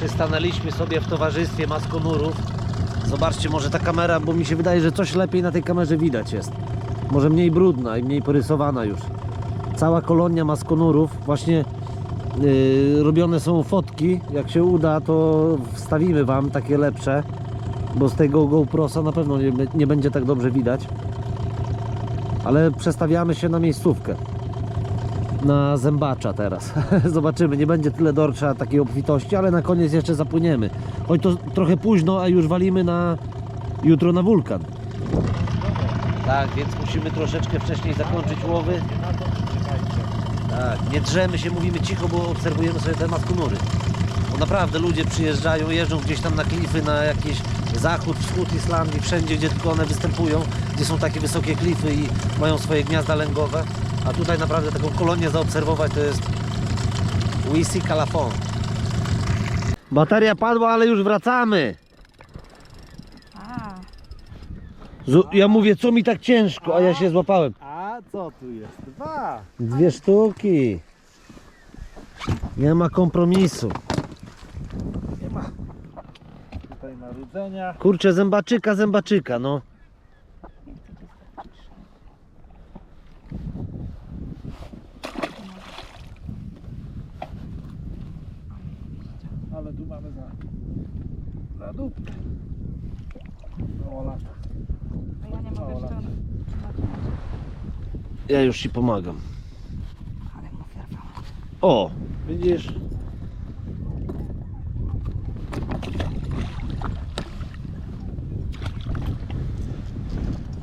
Przystanęliśmy sobie w towarzystwie maskonurów. Zobaczcie, może ta kamera, bo mi się wydaje, że coś lepiej na tej kamerze widać jest. Może mniej brudna i mniej porysowana już. Cała kolonia maskonurów. Właśnie yy, robione są fotki. Jak się uda, to wstawimy Wam takie lepsze. Bo z tego GoProsa na pewno nie, nie będzie tak dobrze widać. Ale przestawiamy się na miejscówkę na zębacza teraz. Zobaczymy, nie będzie tyle dorsza takiej obfitości, ale na koniec jeszcze zapłyniemy. Choć to trochę późno, a już walimy na jutro na wulkan. Tak, więc musimy troszeczkę wcześniej zakończyć łowy. Tak, nie drzemy się, mówimy cicho, bo obserwujemy sobie te maskunury. Bo naprawdę ludzie przyjeżdżają, jeżdżą gdzieś tam na klify, na jakiś zachód, wschód Islandii, wszędzie, gdzie tylko one występują, gdzie są takie wysokie klify i mają swoje gniazda lęgowe. A tutaj naprawdę taką kolonię zaobserwować to jest Wisi Calafon. Bateria padła, ale już wracamy. A, Zu- Ja mówię, co mi tak ciężko, a ja się złapałem. A co tu jest? Dwa. Dwie sztuki. Nie ma kompromisu. Nie ma. Tutaj marudzenia. Kurczę, zębaczyka, zębaczyka, no. Ale tu mamy za, za dupkę. No lata. a ja nie mogę O, jeszcze... lat. Ja już ci pomagam. Ale mu. O, widzisz?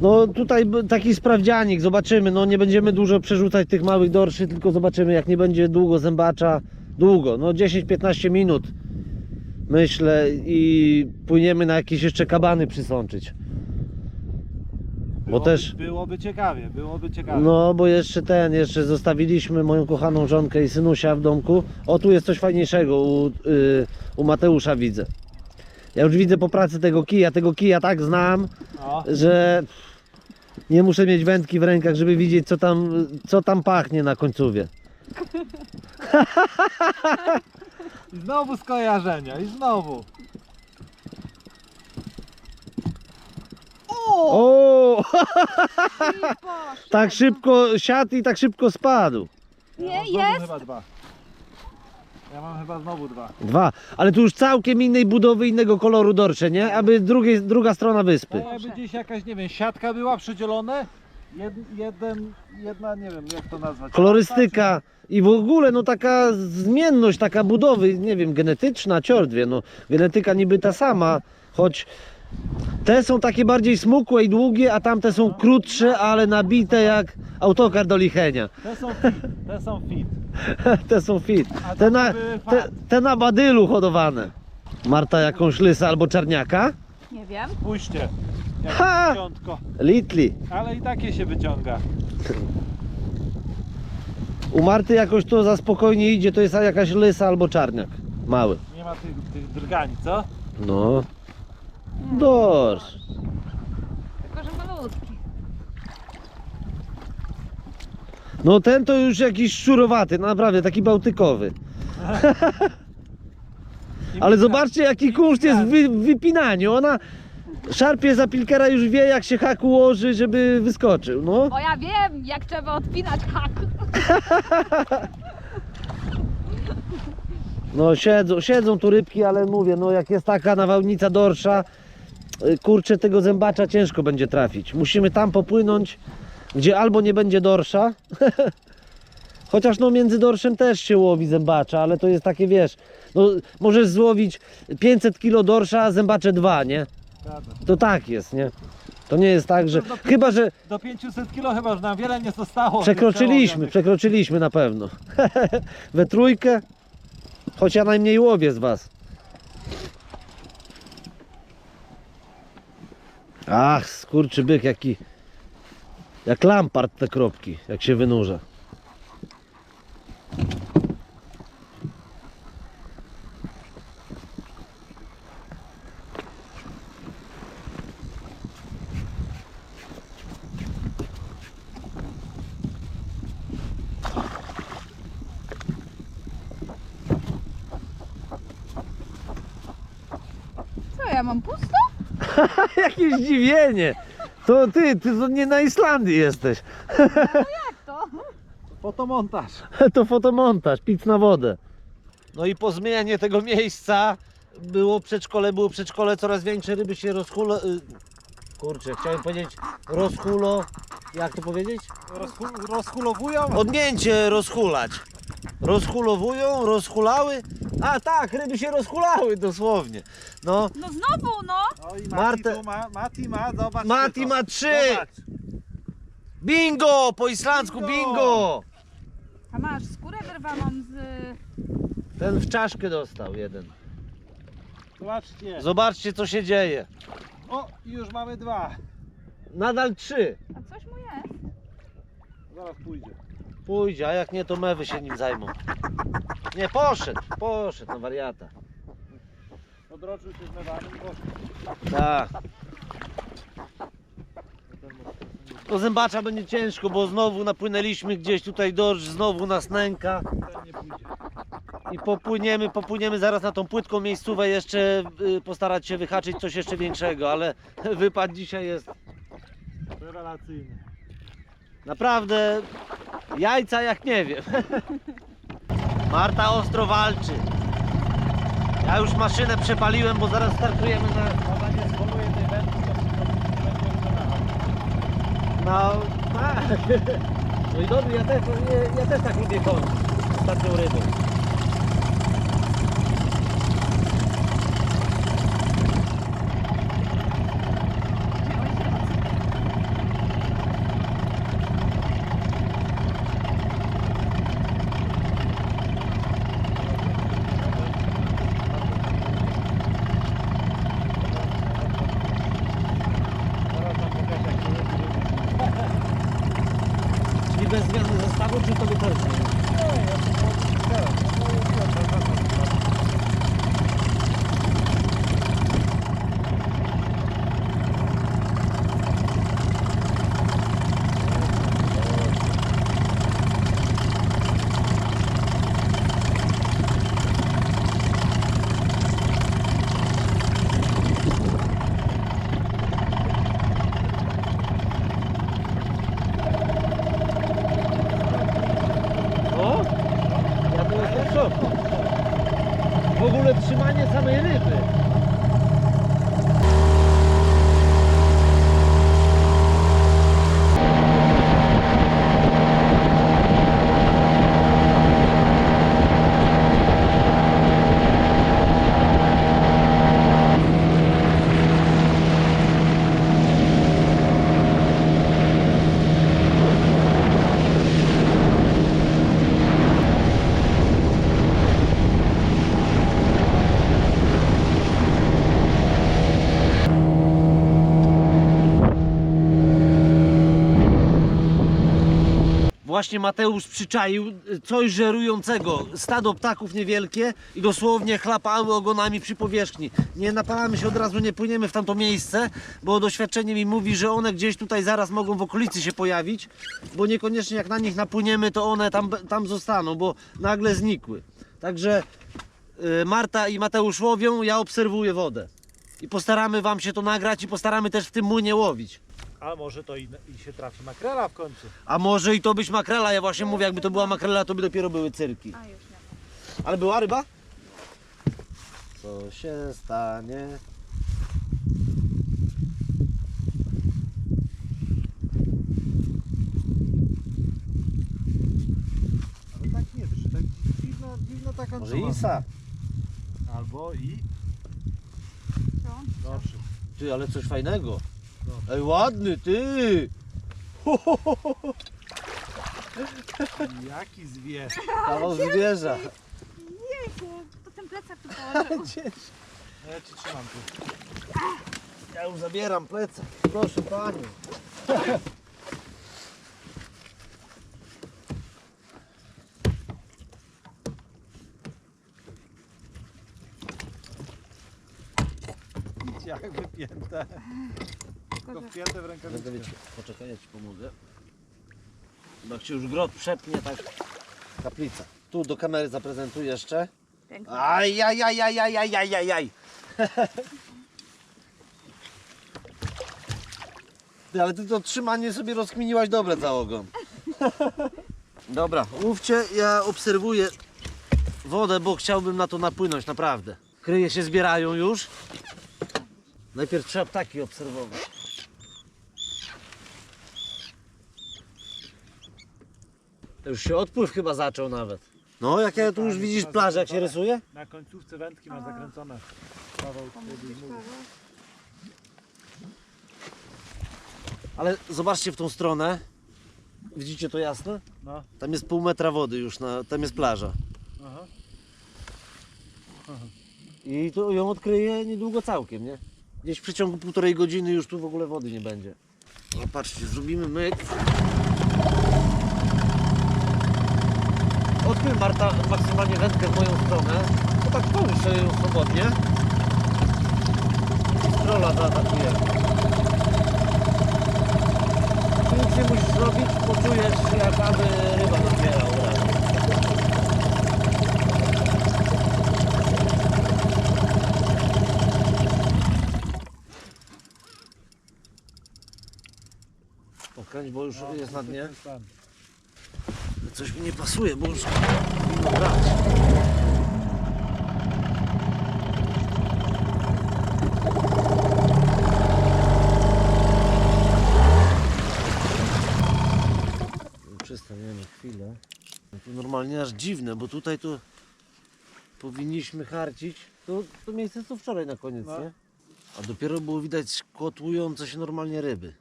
No tutaj b- taki sprawdzianik, zobaczymy. No nie będziemy dużo przerzucać tych małych dorszy, tylko zobaczymy jak nie będzie długo zębacza. Długo, no 10-15 minut myślę i płyniemy na jakieś jeszcze kabany przysączyć. Bo Byłoby- też... Byłoby ciekawie, byłoby ciekawie. No, bo jeszcze ten, jeszcze zostawiliśmy moją kochaną żonkę i synusia w domku. O, tu jest coś fajniejszego u, y, u Mateusza widzę. Ja już widzę po pracy tego kija, tego kija tak znam, No. że nie muszę mieć wędki w rękach, żeby widzieć co tam, co tam pachnie na końcówie. I znowu skojarzenia, i znowu. O, poszło. tak szybko siadł i tak szybko spadł. Ja Nie, mam znowu jest. chyba dwa. Ja mam chyba znowu dwa. Dwa, ale tu już całkiem innej budowy, innego koloru dorsze, nie? Aby drugiej, druga strona wyspy. Jakby gdzieś jakaś, nie wiem, siatka była przydzielone. Jed, jeden, jedna, nie wiem jak to nazwać. kolorystyka i w ogóle no taka zmienność, taka budowy, nie wiem, genetyczna, ciordwie, no genetyka niby ta sama, choć te są takie bardziej smukłe i długie, a tamte są krótsze, ale nabite jak autokar do lichenia. Te są fit, te są fit. te są fit. A Te na, te, te na badylu hodowane. Marta jakąś lysę albo czarniaka? Nie wiem. Spójrzcie. Jak Ha! Litli. Ale i takie się wyciąga. U Marty jakoś to za spokojnie idzie, to jest jakaś lysa albo czarniak. Mały. Nie ma tych, tych drgań, co? No. Dorsz. Tylko, że malutki. No ten to już jakiś szurowaty, naprawdę taki bałtykowy. Ale zobaczcie jaki kunszt jest w wy, w wypinaniu. Ona szarpie za pilkera już wie jak się hak ułoży, żeby wyskoczył. No. O ja wiem, jak trzeba odpinać hak. No siedzą, siedzą tu rybki, ale mówię, no jak jest taka nawałnica dorsza, y, kurczę tego zębacza ciężko będzie trafić. Musimy tam popłynąć, gdzie albo nie będzie dorsza, chociaż no między dorszem też się łowi zębacza, ale to jest takie wiesz, no możesz złowić 500 kg dorsza, a zębacze dwa, nie? To tak jest, nie? To nie jest tak, że chyba, że Do 500 kg chyba już nam wiele nie zostało. przekroczyliśmy, przekroczyliśmy na pewno. We trójkę, choć ja najmniej łowię z was. Ach, skurczy byk, jaki jak lampart te kropki, jak się wynurza. Zdziwienie. To ty, ty to nie na Islandii jesteś. Jak to? Fotomontaż. To fotomontaż, pic na wodę. No i po zmianie tego miejsca było przedszkole, było przedszkole, coraz większe ryby się rozhulo... y, Kurczę, chciałem powiedzieć rozhulo... Jak to powiedzieć? Rozhu- rozhulowują. Odmięcie rozhulać. Rozhulowują, rozhulały. A tak, ryby się rozhulały dosłownie. No, No znowu, no! No i Mati, Marte- tu ma, Mati ma, zobacz. Mati ma trzy. Zobacz. bingo! Po islandzku Bingo! bingo! A masz skórę wyrwaną z... Ten w czaszkę dostał jeden. Zobaczcie. Zobaczcie co się dzieje. O, i już mamy dwa. Nadal trzy. A coś mu jest? Zaraz pójdzie. Pójdzie, a jak nie to mewy się nim zajmą. Nie, poszedł, poszedł na wariata. Odroczył się z mewanym, bo Tak. Do zębacza będzie ciężko, bo znowu napłynęliśmy gdzieś tutaj deszcz, znowu nas nęka i popłyniemy, popłyniemy zaraz na tą płytką miejscówę jeszcze y, postarać się wyhaczyć coś jeszcze większego, ale wypad dzisiaj jest Rewelacyjny. naprawdę jajca jak nie wiem. Marta ostro walczy. Ja już maszynę przepaliłem, bo zaraz startujemy na tej. No tak. No i dobrze, ja też, ja, ja też tak lubię koń z taką rybą. Zaraz nam pokaże, jak się robi. Czyli bez zmiany zestawu, czy to wystarczy? O! Ja to jestem w ogóle trzymanie samej ryby. Właśnie Mateusz przyczaił coś żerującego. Stado ptaków niewielkie i dosłownie chlapały ogonami przy powierzchni. Nie napalamy się od razu, nie płyniemy w tamto miejsce, bo doświadczenie mi mówi, że one gdzieś tutaj zaraz mogą w okolicy się pojawić, bo niekoniecznie jak na nich napłyniemy, to one tam, tam zostaną, bo nagle znikły. Także y, Marta i Mateusz łowią, ja obserwuję wodę. I postaramy Wam się to nagrać i postaramy też w tym młynie łowić. A może to i, i się trafi makrela w końcu. A może i to być makrela, ja właśnie mówię, jakby to była makrela, to by dopiero były cyrki. A już nie. Ale była ryba? Co się stanie? Ale tak nie wiesz, tak dziwna, dziwna taka Może czuła. Isa? Albo i Co? dobrze. Ty, ale coś fajnego. No. Ej, ładny, ty! Jaki zwierz. Kawał zwierza. Jejku, to ten plecak tu położył. No ja ci trzymam tu. Ja już zabieram plecak. Proszę panią. Jak wypięte. Wszystko wpięte w rękawiczkę. Poczekaj, ja ci pomogę. Bo jak się już grot przepnie, tak. Kaplica. Tu do kamery zaprezentuję jeszcze. Pięknie. Ajajajajajajajajaj. Ty, ale ty to trzymanie sobie rozkminiłaś dobre załogą. Dobra, mówcie, ja obserwuję wodę, bo chciałbym na to napłynąć, naprawdę. Kryje się zbierają już. Najpierw trzeba ptaki obserwować. Już się odpływ chyba zaczął nawet. No, jak ja tu już widzisz plażę, jak się rysuje? Na końcówce wędki masz zakręcone. Paweł, kiedyś mówił. Ale zobaczcie w tą stronę. Widzicie to jasno? No, Tam jest pół metra wody już, na, tam jest plaża. aha. I to ją odkryje niedługo całkiem, nie? Gdzieś w przeciągu półtorej godziny już tu w ogóle wody nie będzie. No patrzcie, zrobimy myk. Odkryj Marta maksymalnie wędkę w moją stronę. To tak sobie ją swobodnie. I Trolla zaatakujemy. Ty nic nie musisz zrobić, poczujesz jak aby ryba razu. Okręć, bo już jest na dnie. Coś mi nie pasuje, bo już powinno brać. Przestaniemy chwilę. No to normalnie aż dziwne, bo tutaj to powinniśmy harcić. To, to miejsce co wczoraj na koniec, No. nie? A dopiero było widać kotłujące się normalnie ryby.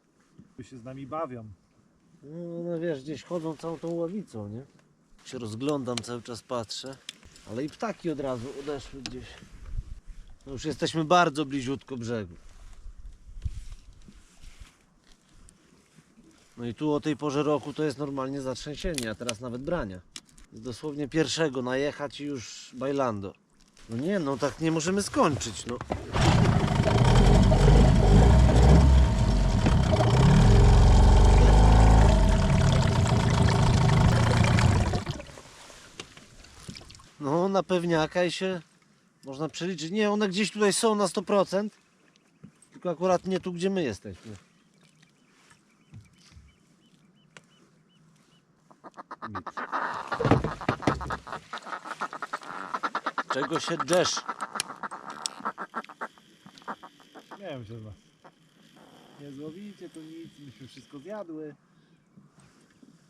Tu się z nami bawią. No, no wiesz, gdzieś chodzą całą tą ławicą, nie? Się rozglądam, cały czas patrzę. Ale i ptaki od razu odeszły gdzieś. No już jesteśmy bardzo bliziutko brzegu. No i tu o tej porze roku to jest normalnie zatrzęsienie, a teraz nawet brania. Jest dosłownie pierwszego najechać i już bailando. No nie, no tak nie możemy skończyć, no. No, na pewniaka i się można przeliczyć. Nie, one gdzieś tutaj są na 100%, tylko akurat nie tu, gdzie my jesteśmy. Nic. Czego się drzesz? Nie wiem się z nas. Nie złowicie tu nic, myśmy wszystko zjadły.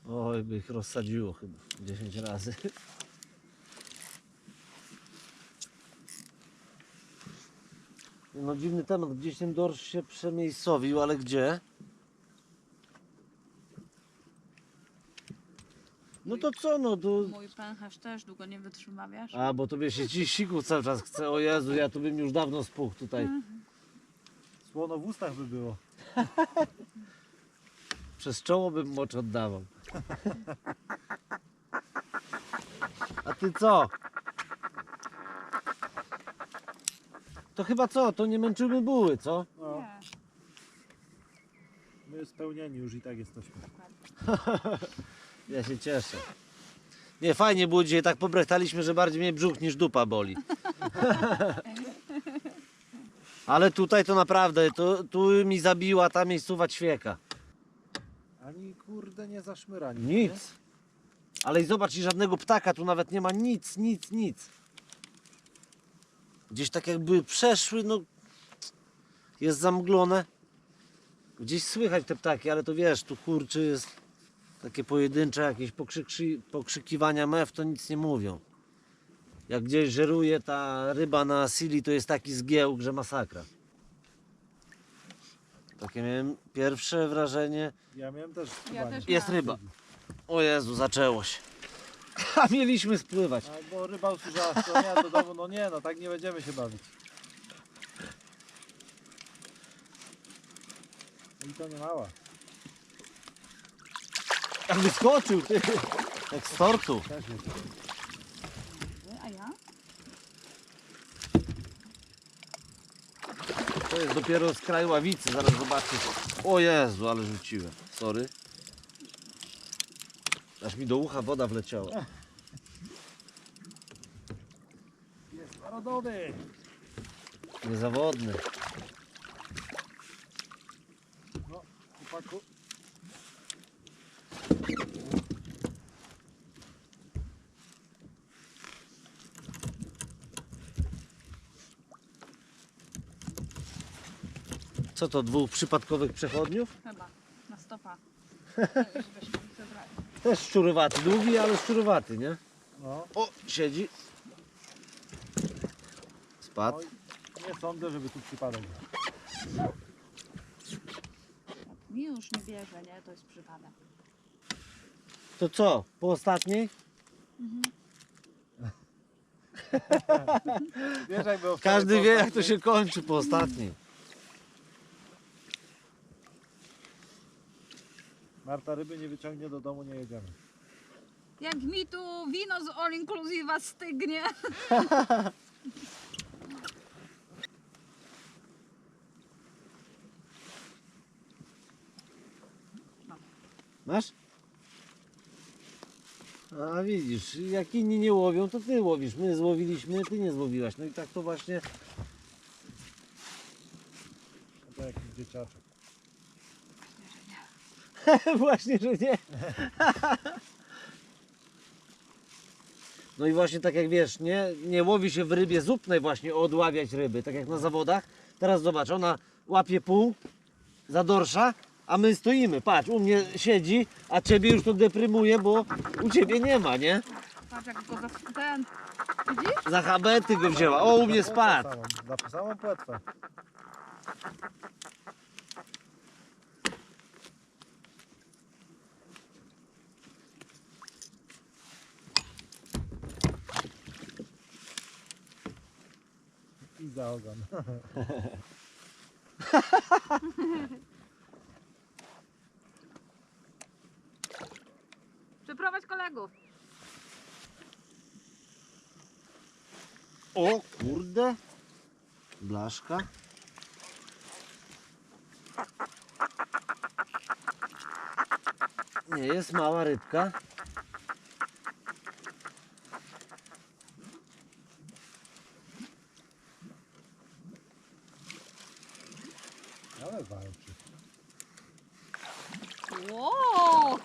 Oj, by ich rozsadziło chyba 10 razy. No dziwny temat, gdzieś ten dorsz się przemiejscowił, ale gdzie? No to co, no to... Mój pęcherz też długo nie wytrzyma, wiesz? A, bo tobie się ci siku cały czas chce, o Jezu, ja tu bym już dawno spuchł tutaj. Słono w ustach by było. Przez czoło bym mocz oddawał. A ty co? To chyba co? To nie męczymy buły, co? No, Nie. my spełnieni już i tak jesteśmy. Ja się cieszę. Nie, fajnie było dzisiaj, tak pobrechtaliśmy, że bardziej mnie brzuch niż dupa boli. Ale tutaj to naprawdę, to, tu mi zabiła ta miejscowa ćwieka. Ani kurde nie zaszmyrani. Nic. Ale i zobacz, i żadnego ptaka tu nawet nie ma, nic, nic, nic. Gdzieś tak jakby przeszły, no jest zamglone. Gdzieś słychać te ptaki, ale to wiesz, tu kurczy jest takie pojedyncze jakieś pokrzyki, pokrzykiwania mew, to nic nie mówią. Jak gdzieś żeruje ta ryba na sili, to jest taki zgiełk, że masakra. Takie miałem pierwsze wrażenie. Ja miałem też Ja też. Jest miałam. ryba. O Jezu, zaczęło się. A mieliśmy spływać. Albo ryba usłyszała, to nie, do domu, no nie, no tak nie będziemy się bawić. I to nie mała. Jak wyskoczył, ty. Jak z tortu. Też jest. A ja? To jest dopiero z kraju ławicy, zaraz zobaczysz. O Jezu, ale rzuciłem. Sorry. Aż mi do ucha woda wleciała. Jest narodowy. Niezawodny. chłopaku. Co to, dwóch przypadkowych przechodniów? Chyba. Na stopa. Żebyśmy. Też szczurowaty, długi, ale szczurowaty, nie? No, O, siedzi. Spadł. Oj. nie sądzę, żeby tu. Jak mi już nie bierze, nie? To jest przypadek. To co, po ostatniej? Wiesz, jak było wczoraj Każdy po wie jak to ostatniej? się kończy po ostatniej. Marta ryby nie wyciągnie do domu, nie jedziemy. Jak mi tu wino z all inclusive stygnie. Masz? A widzisz, jak inni nie łowią, to ty łowisz. My złowiliśmy, ty nie złowiłaś. No i tak to właśnie. To jakiś dzieciaczek. właśnie, że nie. No i właśnie tak jak wiesz, nie, nie łowi się w rybie zupnej właśnie odławiać ryby, tak jak na zawodach. Teraz zobacz, ona łapie pół, zadorsza, a my stoimy. Patrz, u mnie siedzi, a ciebie już to deprymuje, bo u ciebie nie ma, nie? Patrz jak go za ten. Widzisz? Za habety go wzięła. O, u mnie spadł. Samą, na samą płetwę. I za ogon. Przeprowadź kolegów. O kurde. Blaszka. Nie, jest mała rybka. Ale walczy. Wow!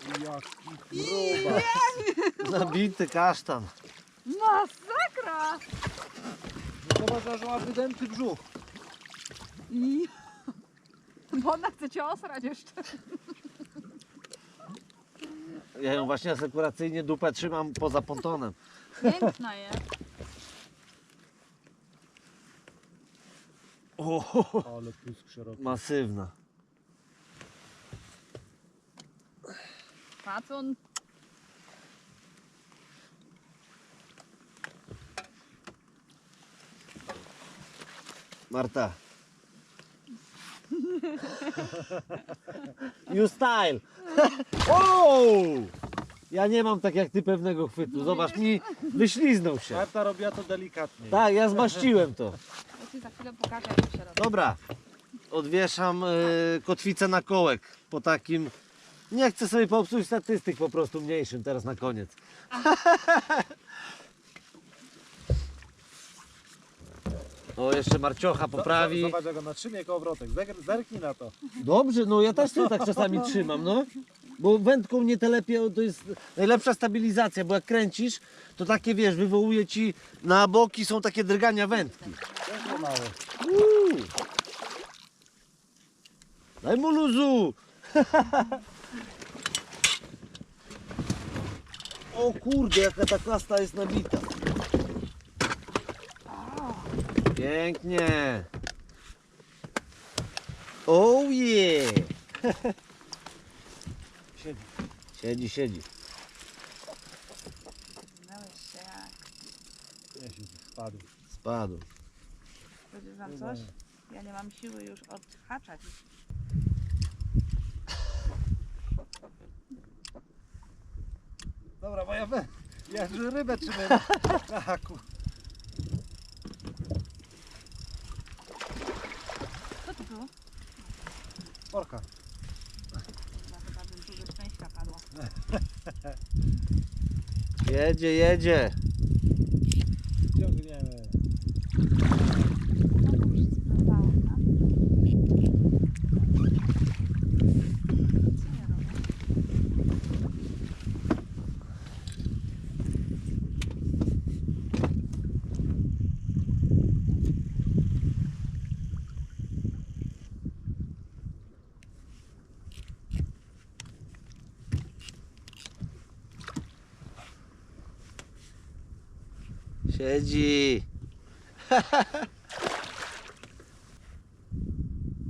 Jaki Nabity kasztan. Masakra! Zobacz, że ma wydęty brzuch. I... Bo ona chce cię osrać jeszcze. Ja ją właśnie asekuracyjnie dupę trzymam poza pontonem. Piękna jest. O, Ale plusk szeroki. masywna. Pacun. Marta. You style. o! Ja nie mam tak jak ty pewnego chwytu. Zobacz, mi wyśliznął się. Marta robiła to delikatnie. Tak, ja zmaściłem to. Ja ci za chwilę pokażę jak to się robi. Dobra, odwieszam y, kotwicę na kołek po takim. Nie chcę sobie popsuć statystyk po prostu mniejszym teraz na koniec. O, jeszcze Marciocha poprawi. Zobacz, jak ona trzymie kołowrotek. Zer- Zerknij na to. Dobrze, no ja też sobie tak czasami trzymam, no. Bo wędką nie telepie, to jest najlepsza stabilizacja, bo jak kręcisz, to takie wiesz, wywołuje ci na boki są takie drgania wędki. Też mało. Uuu. Daj mu luzu! o kurde, jaka ta kasta jest nabita. Pięknie. Oh yeah! Siedzi. Siedzi, siedzi. Znałeś się jak. Nie siedzi. Spadł. Spadł. Powiesz wam coś? Ja nie mam siły już odhaczać. Dobra, bo ja, we, ja już rybę trzymam na haku. Co to było? Porka. No, chyba bym ze szczęścia padła. Jedzie, jedzie. Ciągniemy. No bo już się splątało, tak? Siedzi.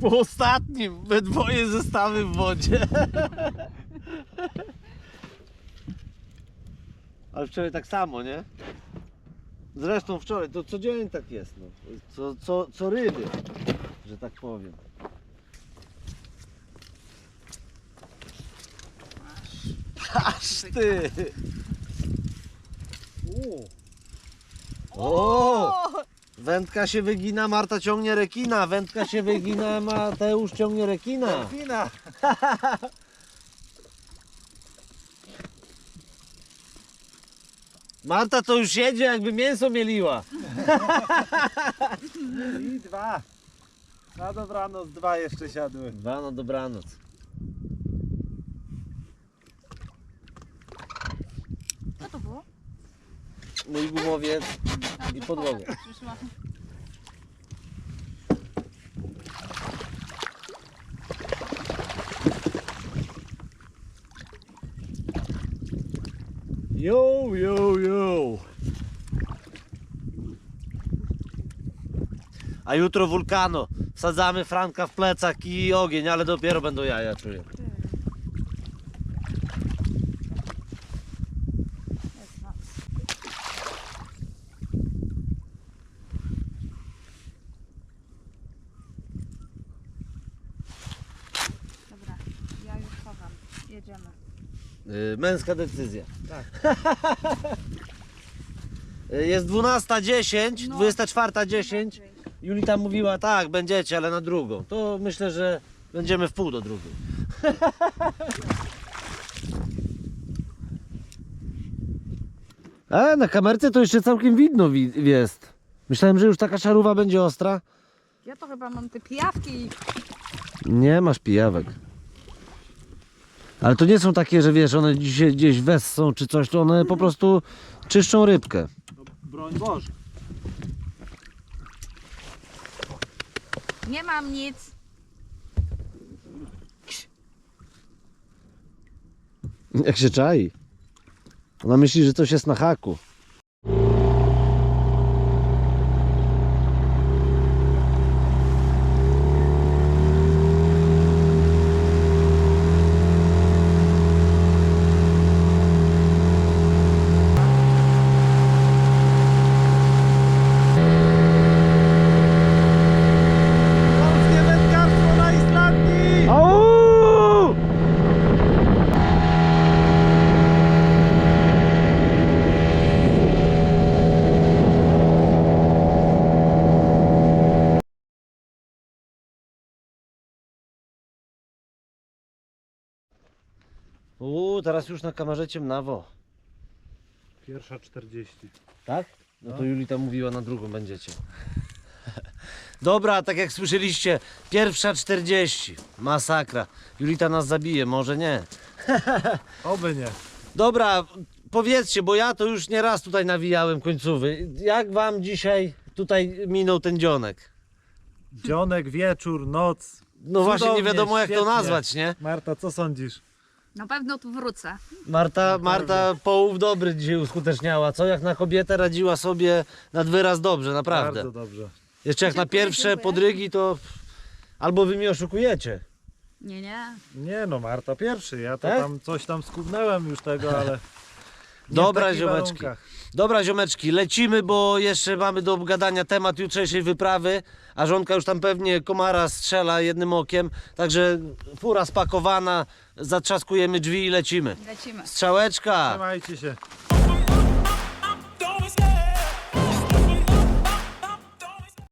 Po ostatnim, we dwoje zestawy w wodzie. Ale wczoraj tak samo, nie? Zresztą wczoraj, to codziennie tak jest, no. Co, co, co ryby, że tak powiem. Aż ty! O! Wędka się wygina, Marta ciągnie rekina. Wędka się wygina, Mateusz ciągnie rekina. Fina! Marta to już jedzie, jakby mięso mieliła. I dwa. Na dobranoc dwa jeszcze siadły. Dwa na dobranoc. Co to było? Mój gumowiec i podłogę. Yo, yo, yo. A jutro wulkano. Wsadzamy Franka w plecak i ogień, ale dopiero będą jaja, czuję. Ty. Jest noc. Dobra, ja już chowam. Jedziemy. Yy, męska decyzja. Tak. Yy, Jest 12.10, No. 24.10. Julita mówiła, tak, będziecie, ale na drugą. To myślę, że będziemy w pół do drugiej. A, na kamerce to jeszcze całkiem widno wi- jest. Myślałem, że już taka szaruwa będzie ostra. Ja to chyba mam te pijawki. Nie masz pijawek. Ale to nie są takie, że wiesz, one dzisiaj gdzieś wessą czy coś, to one po prostu czyszczą rybkę. No, broń Boże. Nie mam nic. Jak się czai. Ona myśli, że coś jest na haku. Polskie wędkarstwo na Islandii! Au! Teraz już na kamerze ciemnawo. Pierwsza 40. Tak? No to No. Julita mówiła, na drugą będziecie. Dobra, tak jak słyszeliście, pierwsza 40. Masakra. Julita nas zabije, może nie. Oby nie. Dobra, powiedzcie, bo ja to już nie raz tutaj nawijałem końcówy. Jak wam dzisiaj tutaj minął ten dzionek? Dzionek, wieczór, noc. No właśnie nie Cudownie, wiadomo jak to świetnie. nazwać, nie? Marta, co sądzisz? Na pewno tu wrócę. Marta, Marta połów dobry dzisiaj uskuteczniała. Co jak na kobietę radziła sobie nad wyraz dobrze, naprawdę. Bardzo dobrze. Jeszcze jak na Dziękuję, pierwsze dziękuję. podrygi to albo wy mnie oszukujecie. Nie, nie. Nie no, Marta pierwszy. Ja to Tak? tam coś tam skubnęłem już tego, ale. nie w Dobra, takich ziomeczki. warunkach. Dobra ziomeczki, lecimy, bo jeszcze mamy do obgadania temat jutrzejszej wyprawy, a żonka już tam pewnie komara strzela jednym okiem, także fura spakowana, zatrzaskujemy drzwi i lecimy. Lecimy. Strzałeczka! Trzymajcie się.